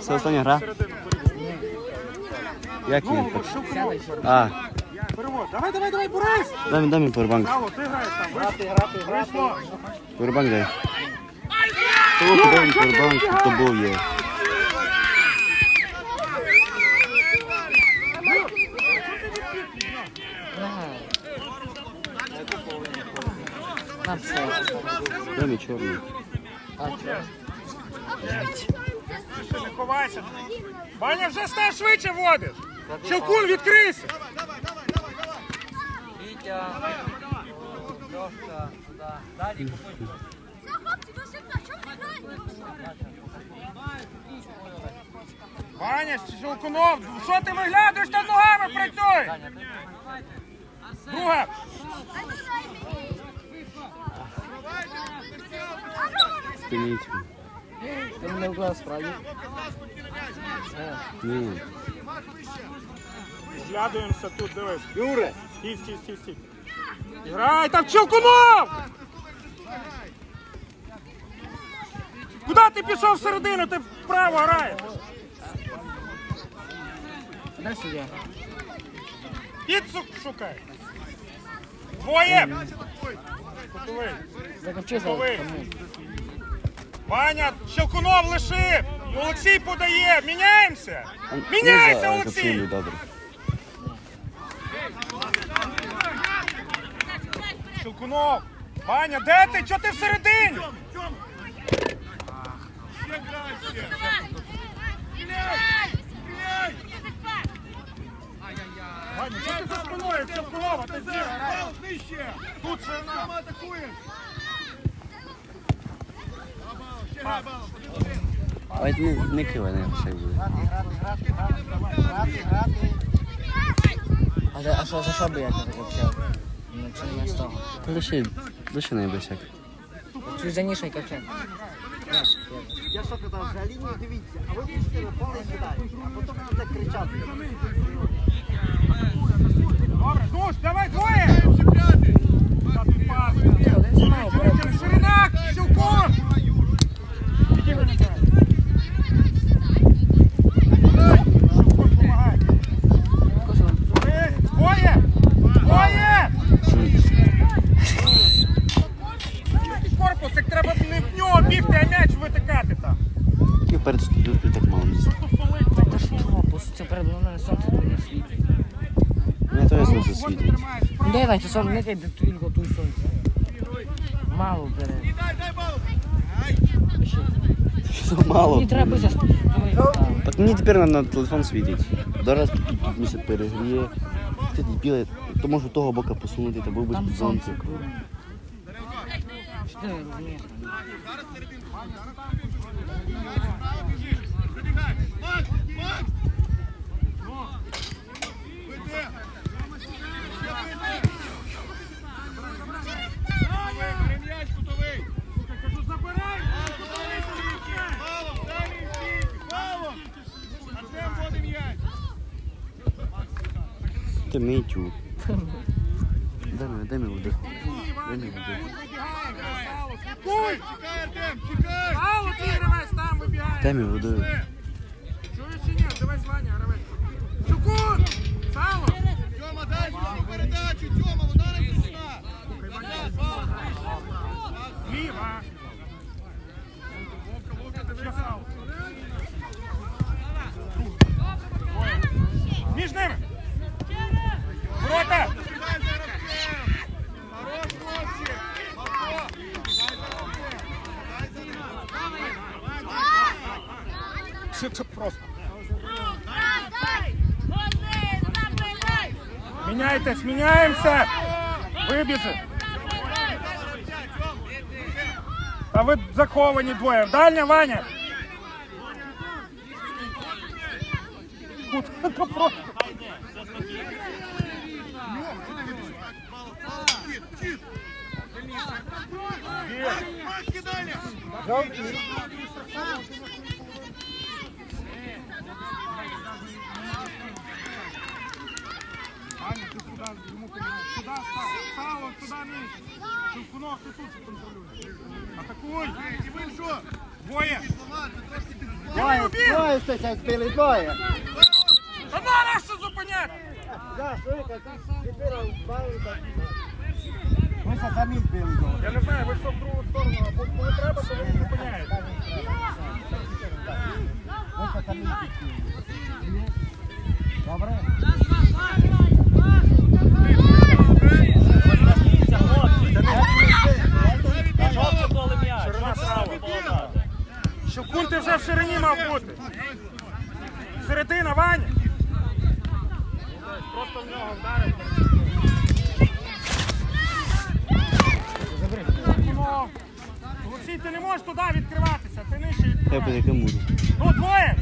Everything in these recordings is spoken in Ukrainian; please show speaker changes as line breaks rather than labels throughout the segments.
Це остання гра? Як він
Ну,
так? А,
Перевод. Давай, давай, давай, Борис.
дай, мені, дай мені повербанк.
Сало, ти граєш там. Грати, грати, Вийшло.
Повербанк дай. Того дай мені повербанк, то був є.
На все.
Дай мені чорний.
А?
Не ховайся. Ваня, вже став швидше водиш. Щелкун, відкрийся.
Вітя. Льошка. Туди. Далі купуй.
Ваня, Щелкунов, що ти виглядаєш там ногами працюй? Друга.
Спиніть.
Ти мене в глаз справді?
Ні.
Зглядуємося тут, дивись. Юре. Стій, стій, стій, стій. Грай там Щелкунов! Куди ти пішов всередину? Ти вправо граєш.
Дай сюди.
Підсук шукай. Двоє. Готовий. Готовий. Ваня, Щелкунов лишив. Олексій подає. Міняємося. Міняйся, Олексій.
Добре.
Щелкунов. Ваня, де ти? Чого ти всередині? Ваня, що ти за спиною? Щелкунова, ти зіграв. Тут ширина.
А не, не кивай, не все буде.
А, за- а що, за що би я тебе закопчав? Ну, чи не з того? Чи за ніший копчав?
Я що казав, за лінію дивіться, а ви пустили поле сюди, а потім будете кричати.
Добре, душ, давай двоє. Та ти пас. Ширина, Щелкун. Іди мені грай. Щелкун, помагай. Борис, Двоє. Двоє. Який Корпус, як треба не в нього бігти, а м'яч витикати там.
Тільки вперед тут так мало місця.
Та що, по суті, перед мною сонце тут не світить.
Мене то сонце світить.
Дай, сон, не кай, він готуй сонце. Мало бере.
Що мало?
Мені треба.
Так мені тепер на, на телефон світить. Зараз тут місяць перегріє. Ти біле, то може того бока посунути, та був би тут
сонце.
сонце.
кругом. Ти
митю. Дай мені, дай мені води. Дай мені води.
Ти гравець там вибігає.
Дай мені води.
Чуєш чи ні? Давай Ваня, гравець. Чукун! Сало!
Тьома, дай мені передачу, Тьома, вона не пусна.
Зліва. Ще сало. Між Міняйтесь, міняємося! Вибіжи! А ви заховані двоє. Дальня, Ваня! сюди, йому сюди стало, сюди нижче. Шовкунов ти тут контролює.
Атакуй!
І ви що?
Двоє!
Двоє, двоє щось збили, двоє!
Та мала що зупиняти!
Да, слухай, тепер бали так. Ми ще самі збили.
Я не знаю, ви що в другу сторону, або коли треба, то ви не зупиняєте.
Ми ще самі збили. Добре?
ти не можеш туди відкриватися, ти нижче
е,
відкриваєш.
Я
під
яким
буду. Ну,
двоє!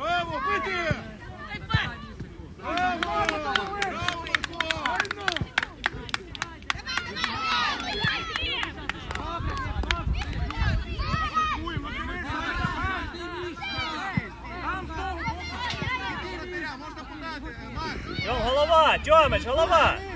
Браво, бити! Браво!
Голова, Тьомич, голова!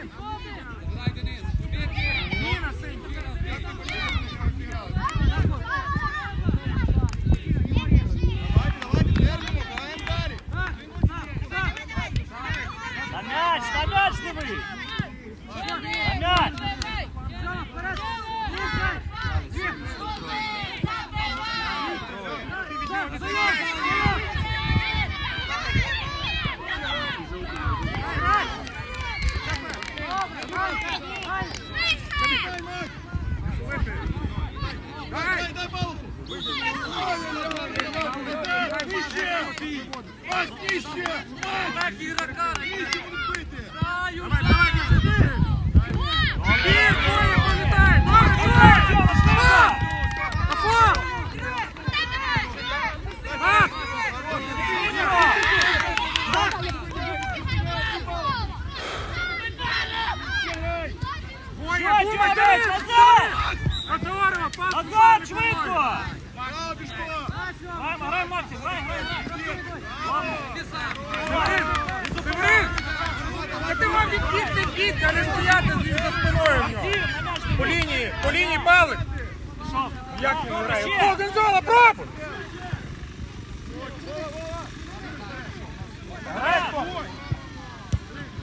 лінії, по лінії
палик.
Як він грає? Гонзола, пробуй!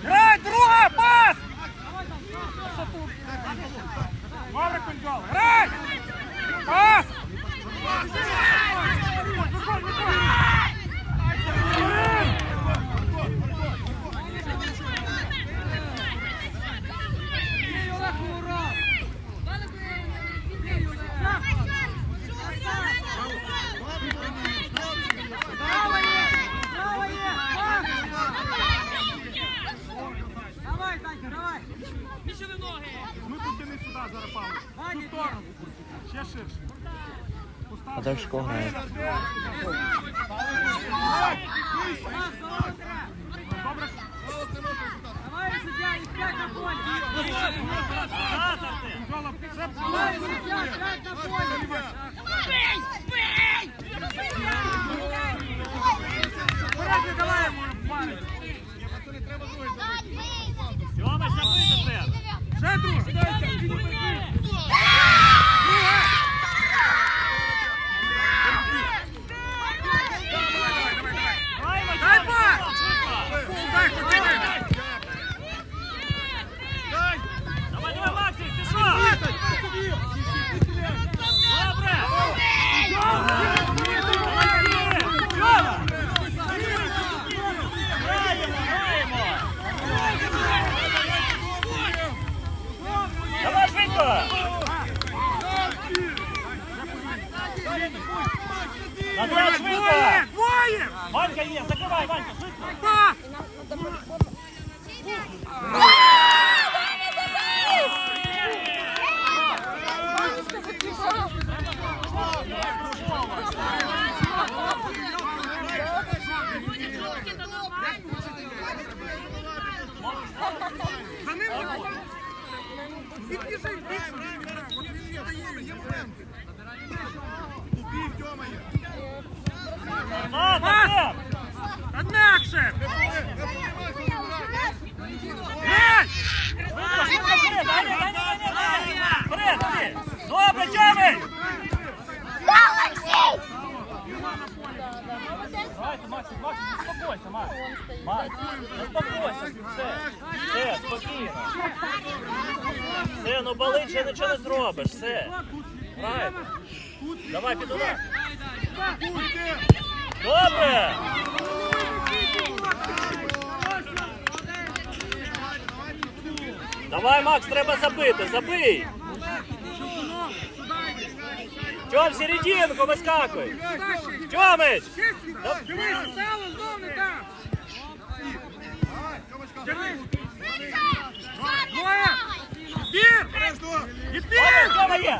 Грай,
друга,
пас!
Добре, Гонзола, грай!
Пас!
А дальше школа грає. Сьомий, запитати! робиш, все. Грай. Давай, під удар. Добре! Давай, Макс, треба забити, забий! Тьом, серединку, вискакуй! Тьомич!
Давай, Тьомич!
Ефір! Ефір!